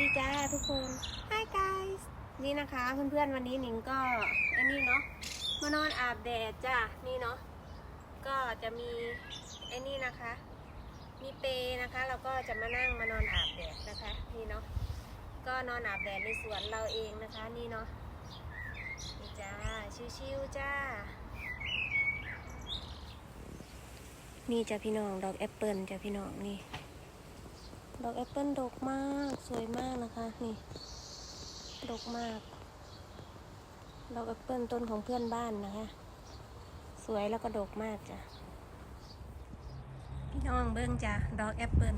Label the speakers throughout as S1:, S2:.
S1: ดีจ้าทุกคน Hi guys นี่นะคะเพื่อนๆวันนี้หนิงก็ไอ้นี่เนาะมานอนอาบแดดจ้านี่เนาะก็จะมีไอ้นี่นะคะ มีเปรนะคะเราก็จะมานั่งมานอนอาบแดดนะคะนี่เนาะก็นอนอาบแดดในสวนเราเองนะคะนี่เนาะนี่จ้าชิวๆจ้านี่จ้ะพี่น้องดอกแอปเปิลจ้ะพี่น้องนี่ ดอกแอปเปิลดกมากสวยมากนะคะนี่ดกมาก ดอกแอปเปิลต้นของเพื่อนบ้านนะคะ สวยแล้วก็ดกมากจ้ะพี่น้องเบิ้งจ้ะดอกแอปเปิล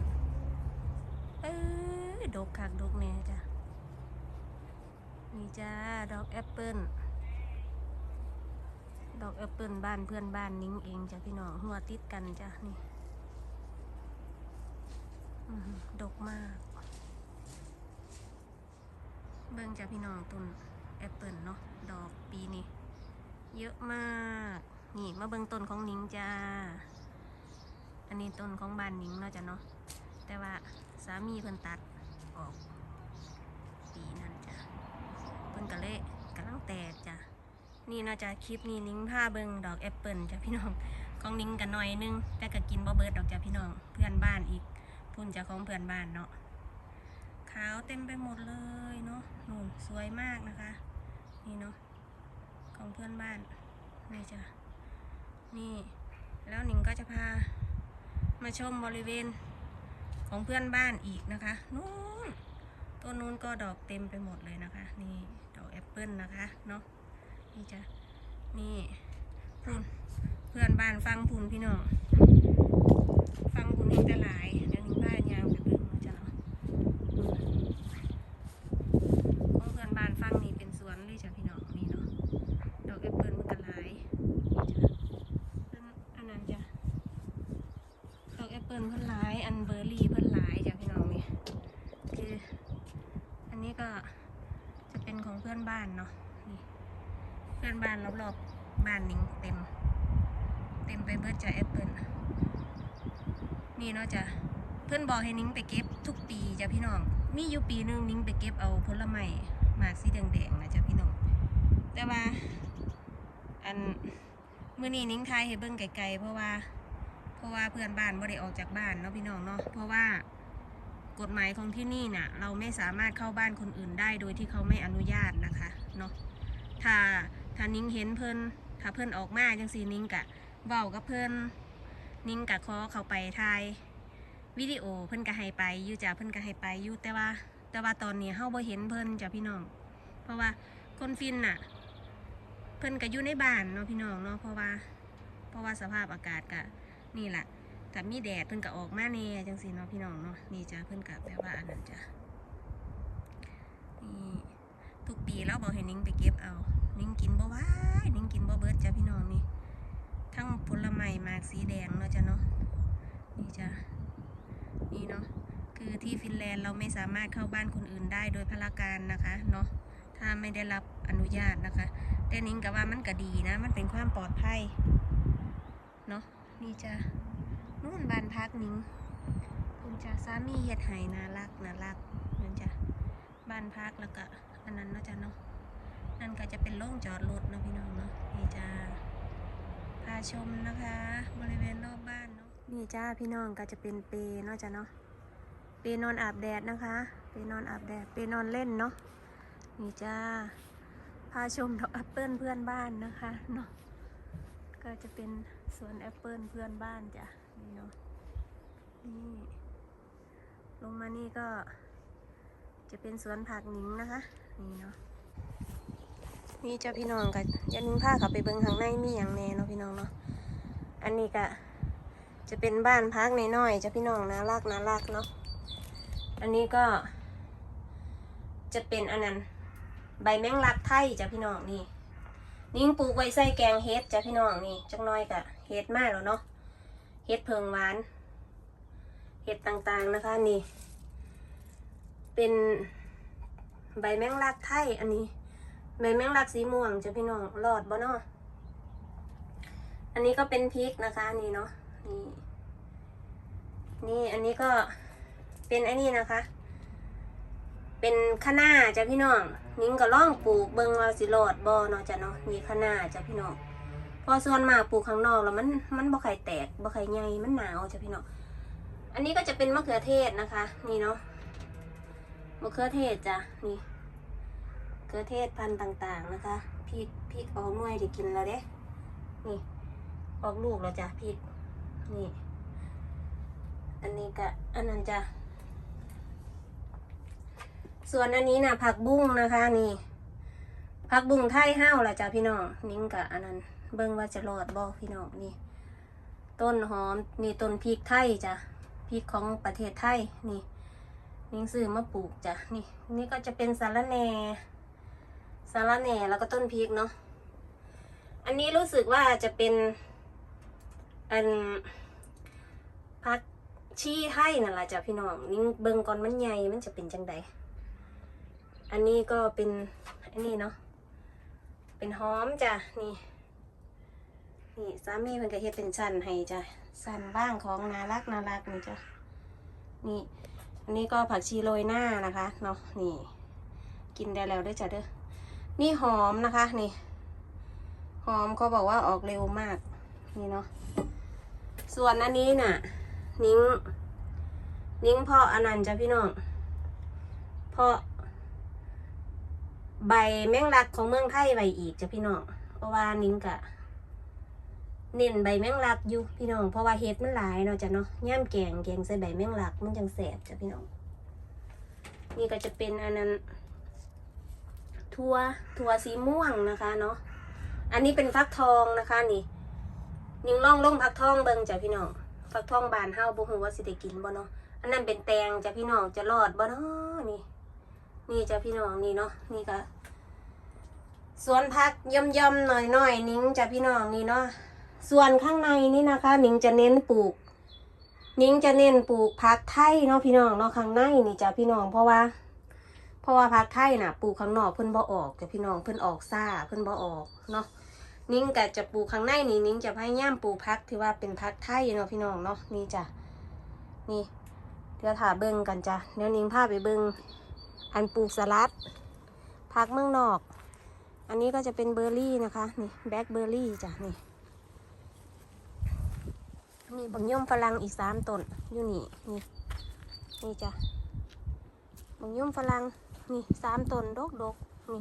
S1: เอ้ยดกคักดกแน่จ้ะนี่จ้าดอกแอปเปิลดอกแอปเปิลบ้านเพื่อนบ้านนิ้งเองจ้ะพี่น้องหัวติดกันจ้ะนี่ ดกมาก เบิ่งจากพี่น้องต้นแอปเปิลเนาะดอกปีนี้เยอะมาก นี่มาเบิ่งต้นของนิงจ้า อันนี้ต้นของบ้านนิงเนาะจ้ะเนาะแต่ว่าสามีเพิ่นตัดออก ปีนั้นจ้ะเพิ่นก็เลยกำลังแตกจ้ะนี่เนาะจ้ะคลิปนี้นิ้งพาเบิ่งดอกแอปเปิลจ้ะพี่น้องของนิ้งกันหน่อยนึงแต่ก็กินบ่เบิดดอกจ้ะพี่น้องเพื่อนบ้านอีก พุ่นจากของเพื่อนบ้านเนาะขาวเต็มไปหมดเลยเนาะนู่นสวยมากนะคะ นี่เนาะของเพื่อนบ้านนี่จ้ะนี่แล้วหนิงก็จะพามาชมบริเวณของเพื่อนบ้านอีกนะคะนู่นต้นนู้นก็ดอกเต็มไปหมดเลยนะคะ นี่ดอกแอปเปิลนะคะเนาะนี่จ้ะนี่พุ่นเพื่อนบ้านฟังพุ่นพี่น้องฟังคุณเองจะหลาย เดี๋ยวนี้บ้านยาวไปเบิ่งเนาะจ้ะเนาะของเพื่อนบ้านฟังนี่เป็นสวนเลยจ้ะพี่น้องนี่เนาะ ดอกแอปเปิลมันก็หลายนี่จ้ะอันนั้นจ้ะ ดอกแอปเปิลเพิ่นหลาย อันเบอร์รี่เพิ่นหลายจ้ะพี่น้องนี่คือ อันนี้ก็จะเป็นของเพื่อน บ้านเนาะเพื่อนบ้านรอบๆบ้านนิงเต็ม เต็มไปเบิดจะแอปเปิลนี่เนาะจ้ะเพื่อนบอกให้นิ้งไปเก็บทุกปีจ้ะพี่น้อง มีอยู่ปีหนึงนิ้งไปเก็บเอาผลไม้หมากสีแดงๆนะจ้ะพี่น้อง แต่ว่าอันมื้อนี้นิ้งทายให้เบิ่งไกลๆเพราะว่า เพราะว่าเพื่อนบ้านบ่ได้ออกจากบ้านเนาะพี่น้องเนาะเพราะว่า กฎหมายของที่นี่น่ะเราไม่สามารถเข้าบ้านคนอื่นได้โดยที่เขาไม่อนุญาตนะคะเนาะถ้าถ้านิ้งเห็นเพิ่นถ้าเพิ่นออกมาจังสีนิ้งกะเว้ากับเพิ่นนิ่งกะขอเขาไปถ่ายวิดีโอเพิ่นก็ให้ไปยู่จ้ะเพิ่นก็ให้ไปยู่แต่ว่า แต่ว่าตอนนี้เฮาบ่เห็นเพิ่นจ้ะพี่น้อง เพราะว่าคนฟินน่ะ เพิ่นก็อยู่ในบ้านเนาะพี่น้องเนาะเพราะว่า เพราะว่าสภาพอากาศก็นี่แหละ ถ้ามีแดดเพิ่นก็ออกมาแน่จังซี่เนาะพี่น้องเนาะนี่จ้ะเพิ่นก็แปลว่าอันนั้นจ้ะนี่ทุกปีเราบอกให้นิ้งไปเก็บเอา นิ้งกินบ่ไหวายนิ้งกินบ่เบิดจ้ะพี่น้องนี่ทั้งผลไม้หมากสีแดงเนาะจ้ะเนาะนี่จ้ะนี่เนาะคือที่ฟินแลนด์เราไม่สามารถเข้าบ้านคนอื่นได้โดยพลการนะคะเนาะถ้าไม่ได้รับอนุญาตนะคะ แต่นิ้งกับว่ามันก็ดีนะ มันเป็นความปลอดภัยเนาะนี่จ้ะ นู่นบ้านพักนิ้งคุณจ้ะสามีเฮ็ดไห้น่ารักน่ารักนั่นจ้ะบ้านพักแล้วก็อันนั้นนาะจ้ะเนาะนั่นก็จะเป็นโล่งจอดรถเนาะพี่น้องเนาะนี่จ้ะพาชมนะคะ บริเวณรอบบ้านเนาะนี่จ้าพี่น้องก็จะเป็นเปเนาะจ้ะเนาะเปนอนอาบแดดนะคะเปนอนอาบแดดเปนอนเล่นเนาะนี่จ้าพาชมดอกแอปเปิลเพื่อนบ้านนะคะเนาะก็จะเป็นสวนแอปเปิลเพื่อนบ้านจ้ะ นี่เนาะนี่ลงมานี่ก็ จะเป็นสวนผักหนิงนะคะ นี่เนาะนี่เจ้าพี่น้องกับยันนึงผ้าเขาไปเบิ่งข้างในมีอย่างแน่เนาะพี่น้องเนาะอันนี้ก็จะเป็นบ้านพักในน้อยเจ้าพี่น้องน่ารักน่ารักเนาะอันนี้ก็ จะเป็นอันนั้นใบแมงลักไทยจ้ะพี่น้องนี่ นิ่งปลูกไว้ใส่แกงเฮ็ดจ้ะพี่น้องนี่จักน้อยกะเฮ็ดมากแล้วเนาะ เฮ็ดเพิงหวานเฮ็ดต่างๆนะคะนี่ เป็นใบแมงลักไทยอันนี้ ใบแมงลักสีม่วงจะพี่น้องรอดบ่เนาะอันนี้ก็เป็นพริกนะคะนี่เนาะนี่นี่อันนี้ก็เป็นไอ้นี่นะคะ เป็นคะน้าจ้ะพี่น้องนิ้งก็ล่องปลูกเบิงว่าสิรอดบ่เนาะจ้ะเนาะนี่คะน้าจ้ะพี่น้อง พอส่วนมากปลูกข้างนอกแล้วมันมันบ่ไข่แตกบ่ไข่ใหญ่มันหนาวจ้ะพี่น้องอันนี้ก็จะเป็นมะเขือเทศนะคะ นี่เนาะมะเขือเทศจ้ะนี่มะเขือเทศพันธุ์ต่าง ๆนะคะพริกพริกออกหน่วยได้กินแล้วเด้นี่ออกลูกแล้วจ้ะพริกนี่ อันนี้ก็อันนั้นจ้ะส่วนอันนี้นะผักบุ้งนะคะ นี่ผักบุ้งไทยห้าวละจ้ะพี่น้องนิ้งกับอันนั้น เบิ่งว่าจะรอดบ่พี่น้องนี่ ต้นหอมนี่ต้นพริกไทยจ้ะพริกของประเทศไทยนี่นิ้งซื้อมาปลูกจ้ะนี่ นี่ก็จะเป็นสาระแหน่สาระแหน่แล้วก็ต้นพริกเนาะอันนี้รู้สึกว่าจะเป็นอันผักชี้ไทยนั่นแหละจ้ะพี่น้องนิ้งเบิ่งก่อนมันใหญ่มันจะเป็นจังใดอันนี้ก็เป็นอันนี้เนาะเป็นหอมจ้ะนี่ นี่สามีเพิ่นก็เฮ็ดเป็นชั้นให้จ้ะชั้นบ้างของนารักนารักนี่จ้ะนี่อันนี้ก็ผักชีโรยหน้านะคะเนาะนี่ กินได้แล้วด้วยจ้ะเด้อนี่หอมนะคะนี่ หอมเขาบอกว่าออกเร็วมากนี่เนาะส่วนอันนี้น่ะ นิ้ง นิ้งพาะอันนั้นจ้ะพี่น้องพาะใบแมงลักของเมืองไทยใบอีกจ้ะพี่น้องเพราะว่านิ้งกะ เน้นใบแมงลักอยู่พี่น้อง เพราะว่าเฮ็ดมันหลายเนาะจ้ะเนาะย่ามแกงแกงใส่ใบแมงลักมันจังแสบจ้ะพี่น้อง นี่ก็จะเป็นอันนั้นทัวทัวสีม่วงนะคะเนาะ อันนี้เป็นฟักทองนะคะนี่นิ้งล่องล่องฟักทองเบิ่งจ้ะพี่น้อง ฟักทองบานเฮาบ่ฮู้ว่าสิได้กินบ่เนาะ อันนั้นเป็นแตงจ้ะพี่น้องจะรอดบ่เนาะนี่ นี่จ้ะพี่น้องนี่เนาะนี่ก็สวนพักย่อมย่อมๆหน่อยหน่อยนิ้งจ้ะพี่น้องนี่เนาะ ส่วนข้างในนี่นะคะ นิ้งจะเน้นปลูก นิ้งจะเน้นปลูกพักไทยเนาะพี่น้องเนาะข้างในนี่จ้ะพี่น้องเพราะว่า เพราะว่าพักไทยน่ะปลูกข้างนอกเพิ่นบ่ออกจ้ะพี่น้องเพิ่นออกซ่าเพิ่นบ่ออกเนาะนิ้งก็จะปลูกข้างในนี่นิ้งจะพยายามปลูกพักที่ว่าเป็นพักไทยเนาะพี่น้องเนาะนี่จ้ะนี่เดี๋ยวถ่าเบิ่งกันจ้ะเดี๋ยวนิ้งพาไปเบิ่งอันปลูกสลัดพักเมืองนอก อันนี้ก็จะเป็นเบอร์รี่นะคะนี่แบล็คเบอร์รี่จ้ะนี่ นี่บังย่อมฝรั่งอีกสามต้นอยู่นี่นี่นี่จ้ะบังย่อมฝรั่งนี่สามต้นดกดกๆนี่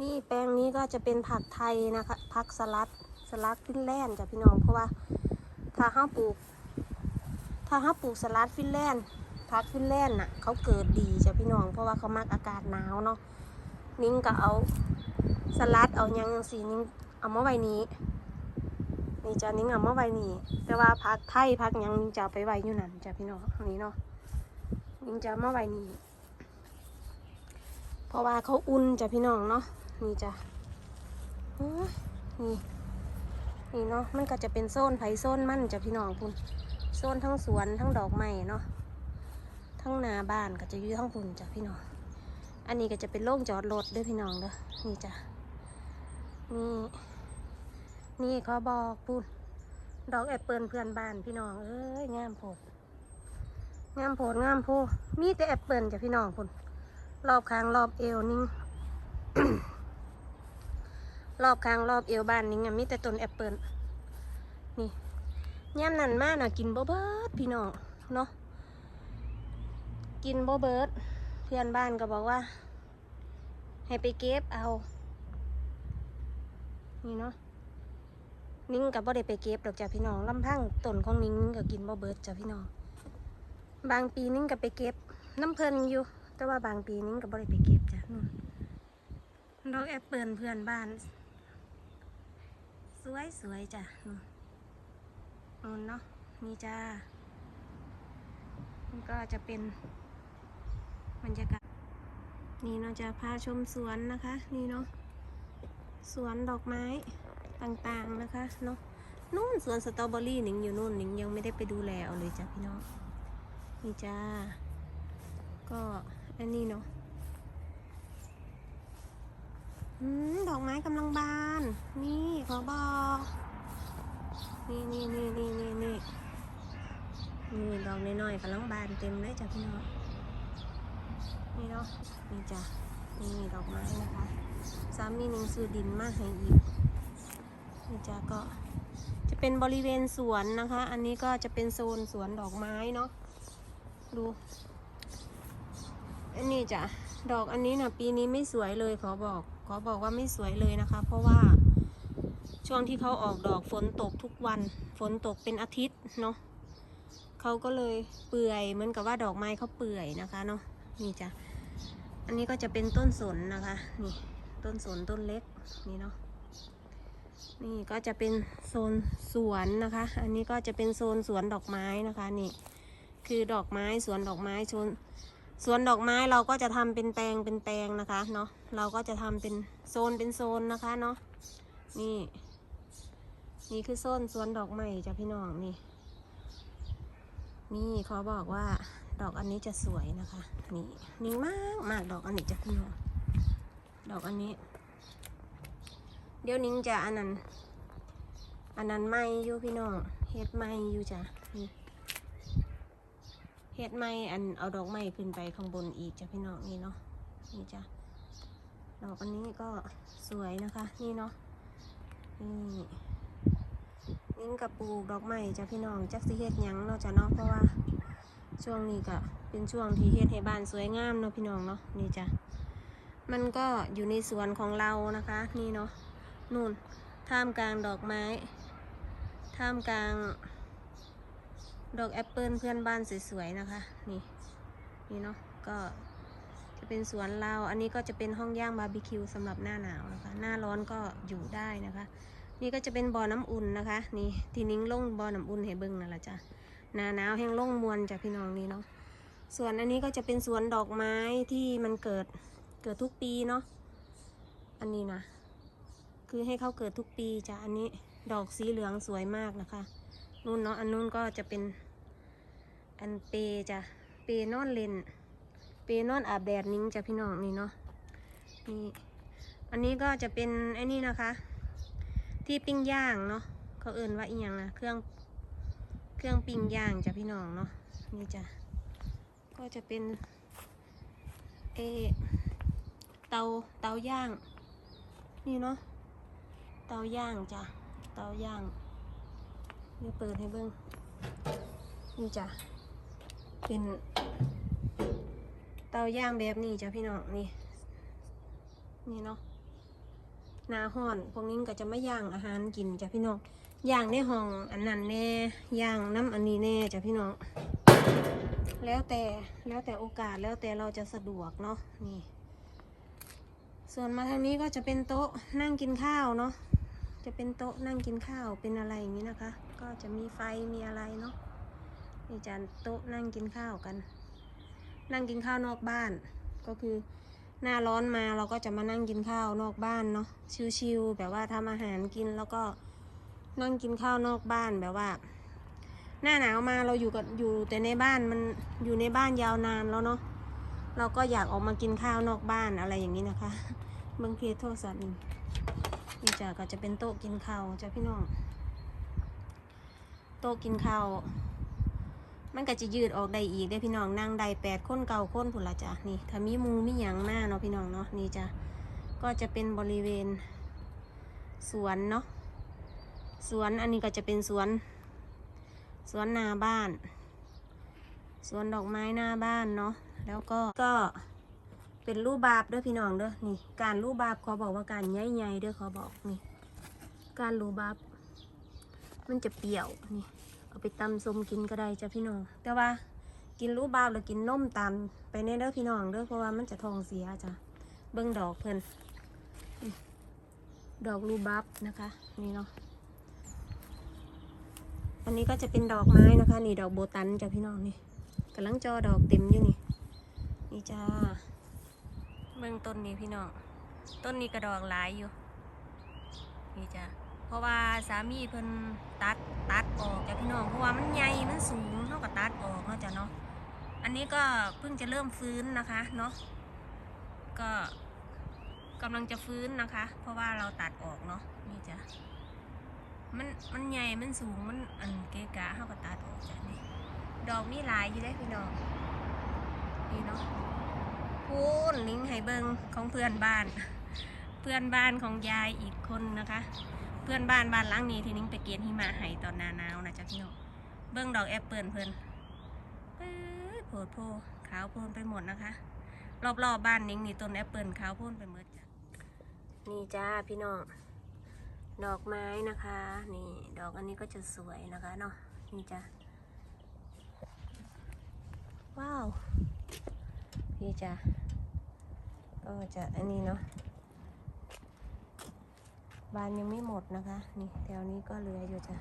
S1: นี่แปลงนี้ก็จะเป็นผักไทยนะคะผักสลัดสลัดฟินแลนด์จ้ะพี่น้องเพราะว่าถ้าห้าปลูก ถ้าห้าปลูกสลัดฟินแลนด์พักฟินแลนด์น่ะเขาเกิดดีจ้ะพี่น้องเพราะว่าเขามักอากาศหนาวเนาะนิ้งก็เอาสลัดเอายังสีนิ้งเอามาไว้นี้ นี่จ้ะนิ้งเอามาไว้นี้แต่ว่าพักไทยพักยังนิ้งจะเอาไปไว้อยู่นั่นจ้ะพี่น้องอันนี้เนาะนิ้งจะเอามาไว้นี้เพราะว่าเขาอุ่นจ้ะพี่น้องเนาะนี่จ้ะนี่นี่เนาะมันก็จะเป็นโซนไผ่โซนมันจ้ะพี่น้องคุณโซนทั้งสวนทั้งดอกไม้เนาะทั้งนาบ้านก็จะอยู่ทั้งปุ่นจ้ะพี่น้องอันนี้ก็จะเป็นโล่งจอดรถด้วยพี่น้องเด้อนี่จ้ะนี่ นี่เขาบอกปุ่นดอกแอปเปิลเพื่อนบ้านพี่น้องเอ้ยงามโพดงามโพดงามโพมีแต่แอปเปิลจ้ะพี่น้องปุ่นรอบคางรอบเอวนิ่งรอบคางรอบเอวบ้านนิ่งอะมีแต่ต้นแอปเปิลนี่ย่ำนั่นมากนะกินบ่เบิดพี่น้องเนาะกินบ่เบิดเพื่อนบ้านก็บอกว่า ให้ไปเก็บเอา นี่เนาะ นิ้งกับบ่ได้ไปเก็บดอกจ้ะพี่น้องลำพังต้นของนิ้งก็กินบ่เบิดจ้ะพี่น้อง บางปีนิ้งก็ไปเก็บน้ำเพลินอยู่ แต่ว่าบางปีนิ้งก็บ่ได้ไปเก็บจ้ะนู่นดอกแอปเปิลเพื่อนบ้าน สวยสวยๆจ้ะนู่นนู่นเนาะนี่จ้ามันก็จะเป็นบรรยากาศนี่เราจะพาชมสวนนะคะ นี่เนาะสวนดอกไม้ ต่างๆนะคะเนาะนู่นสวนสตรอเบอรี่หนิงอยู่นู่นหนิงยังไม่ได้ไปดูแลเอาเลยจ้ะพี่น้องนี่จ้า ก็อันนี้เนาะอืมดอกไม้กำลังบาน นี่ขอบอกนี่นี่นี่นี่นี่นี่นี่ดอกน้อยๆกำลังบานเต็มเลยจ้ะพี่น้องนี่เนาะนาะนี่จ้ะนี่ดอกไม้นะคะ สามีหนึ่งซื้อดินมาให้อีก นี่จ้ะก็จะเป็นบริเวณสวนนะคะ อันนี้ก็จะเป็นโซนสวนดอกไม้เนาะดูอันนี้จ้ะดอกอันนี้นะปีนี้ไม่สวยเลยขอบอกขอบอกว่าไม่สวยเลยนะคะ เพราะว่าช่วงที่เขาออกดอกฝนตกทุกวัน ฝนตกเป็นอาทิตย์เนาะเขาก็เลยเปื่อยเหมือนกับว่าดอกไม้เขาเปื่อยนะคะเนาะนี่จ้ะอันนี้ก็จะเป็นต้นสนนะคะ นี่ต้นสนต้นเล็กนี่เนาะ นี่ก็จะเป็นโซนสวนนะคะ อันนี้ก็จะเป็นโซนสวนดอกไม้นะคะนี่ คือดอกไม้สวนดอกไม้โซนสวนดอกไม้เราก็จะทำเป็นแปลงเป็นแปลงนะคะเนาะเราก็จะทำเป็นโซนเป็นโซนนะคะเนาะนี่ นี่คือโซนสวนดอกไม้จ้ะพี่น้องนี่ นี่เขาบอกว่าดอกอันนี้จะสวยนะคะ นี่นิ่งมากมากดอกอันนี้จ้ะพี่น้องดอกอันนี้ เดี๋ยวนิ้งจะอันนั้น อันนั้นไม่อยู่พี่น้องเฮ็ดไม่อยู่จ้ะเฮ็ดไม้อันเอาดอกไม้ขึ้นไปข้างบนอีกจ้ะพี่น้องนี่เนาะนี่จ้ะดอกอันนี้ก็สวยนะคะนี่เนาะนี่นิ่งกับปลูกดอกไม้จ้ะพี่น้องจักสิเฮ็ดยังเนาะจ้ะเนาะเพราะว่าช่วงนี้ก็เป็นช่วงที่เฮ็ดให้บ้านสวยงามเนาะพี่น้องเนาะนี่จ้ะมันก็อยู่ในสวนของเรานะคะ นี่เนาะ นู่น ท่ามกลางดอกไม้ ท่ามกลาง ดอกแอปเปิลเพื่อนบ้านสวยๆนะคะ นี่ นี่เนาะ ก็จะเป็นสวนเราอันนี้ก็จะเป็นห้องย่างบาร์บีคิวสำหรับหน้าหนาวนะคะ หน้าร้อนก็อยู่ได้นะคะ นี่ก็จะเป็นบ่อน้ำอุ่นนะคะ นี่ ที่นิ้งลงบ่อน้ำอุ่นให้เบิ้งนั่นแหละจ้ะ หน้าหนาวแห้งลงมวนจ้ะพี่น้องนี่เนาะ ส่วนอันนี้ก็จะเป็นสวนดอกไม้ที่มันเกิดเกิดทุกปีเนาะ อันนี้นะ คือให้เขาเกิดทุกปีจ้ะอันนี้ดอกสีเหลืองสวยมากนะคะนู่นเนาะอันนู้นก็จะเป็นอันเปจ้ะเปนอนเลนเปนอนอาบแดดนิ้งจ้ะพี่น้องนี่เนาะนี่อันนี้ก็จะเป็นไอ้นี่นะคะ ที่ปิ้งย่างเนาะเขาเอิ่นว่าอีหยังนะเครื่องเครื่องปิ้งย่างจ้ะพี่น้องเนาะนี่จ้ะก็จะเป็นเอเตาเตาย่าง นี่เนาะ ตาย่างจ้ะ เตาย่างเดี๋ยวเปิดให้เบิ้งนี่จ้ะ เป็นเตาย่างแบบนี้จ้ะพี่น้องนี่ นี่เนาะนาห่อน พวกนี้ก็จะไม่ย่างอาหารกินจ้ะพี่น้อง ย่างในห้องอันนั้นแน่ ย่างน้ำอันนี้แน่จ้ะพี่น้อง แล้วแต่แล้วแต่โอกาสแล้วแต่เราจะสะดวกเนาะนี่ส่วนมาทางนี้ก็จะเป็นโต๊ะนั่งกินข้าวเนาะ จะเป็นโต๊ะนั่งกินข้าวเป็นอะไรอย่างนี้นะคะ ก็จะมีไฟมีอะไรเนาะนี่จานโต๊ะนั่งกินข้าวกัน นั่งกินข้าวนอกบ้าน ก็คือหน้าร้อนมาเราก็จะมานั่งกินข้าวนอกบ้านเนาะชิวๆแบบว่าทำอาหารกินแล้วก็นั่งกินข้าวนอกบ้านแบบว่า หน้าหนาวมาเราอยู่กับอยู่แต่ในบ้านมันอยู่ในบ้านยาวนานแล้วเนาะเราก็อยากออกมากินข้าวนอกบ้านอะไรอย่างนี้นะคะเบางทีโทษสัตว์ห นี่จ้ะก็จะเป็นโต๊ะกินข้าวจ้ะพี่น้อง โต๊ะกินข้าวมันก็จะยืดออกได้อีกได้พี่น้องนั่งได้แปดคนเก่าคนผุนละจ้ะนี่ถ้ามีมูมีหยังหน้าเนาะพี่น้องเนาะนี่จ้ะก็จะเป็นบริเวณ สวนเนาะสวนอันนี้ก็จะเป็นสวน สวนหนาบ้าน สวนดอกไม้หน้าบ้านเนาะแล้วก็ก็ เป็นรูปบาบเด้อพี่น้องเด้อนี่ การรูปบาบเขาบอกว่าการใหญ่ๆเด้อเขาบอกนี่ การรูปบาบมันจะเปรี้ยวนี่ เอาไปตำส้มกินก็ได้จ้ะพี่น้อง แต่ว่ากินรูปบาบหรือกินนมตามไปในเด้อพี่น้องเด้อเพราะว่ามันจะทองเสียจ้ะเบิ้งดอกเพิ่นดอกรูปบาบนะคะนี่เนาะอันนี้ก็จะเป็นดอกไม้นะคะ นี่ดอกโบตันจ้ะพี่น้องนี่กำลังจอดอกเต็มอยู่นี่ นี่จ้า เบื้องต้นนี้พี่น้อง ต้นนี้กระดอกหลายอยู่ นี่จ้ะ เพราะว่าสามีเพิ่นตัดตัดออกจ้ะพี่น้อง เพราะว่ามันใหญ่ มันสูงเท่ากับตัดออกเนาะจ้ะเนาะ อันนี้ก็เพิ่งจะเริ่มฟื้นนะคะเนาะ ก็กำลังจะฟื้นนะคะ เพราะว่าเราตัดออกเนาะ นี่จ้ะ มันมันใหญ่ มันสูง มันอันเกะกะเท่ากับตัดออกจ้ะนี่ ดอกมีหลายอยู่ได้พี่น้อง นี่เนาะ พูนลิงก์ให้เบิงของเพื่อนบ้าน เพื่อนบ้านของยายอีกคนนะคะ เพื่อนบ้านบ้านหลังนี้ที่นิ้งไปเกียนหิมะให้ตอนหนาหนาวนะจ๊ะพี่น้องเบิ้งดอกแอปเปิลเพิ่อนเอ้ยโผดโพขาวโพนไปหมดนะคะ รอบๆบบ้านนิ้งนี่ต้นแอปเปิลขาวโพนไปหมดจ้ะนี่จ้าพี่น้องดอกไม้นะคะ นี่ดอกอันนี้ก็จะสวยนะคะเนาะนี่จ้ะว้าว ที่จะ ก็จะอันนี้เนาะบานยังไม่หมดนะคะ นี่แถวนี้ก็เหลืออยู่จ้ะ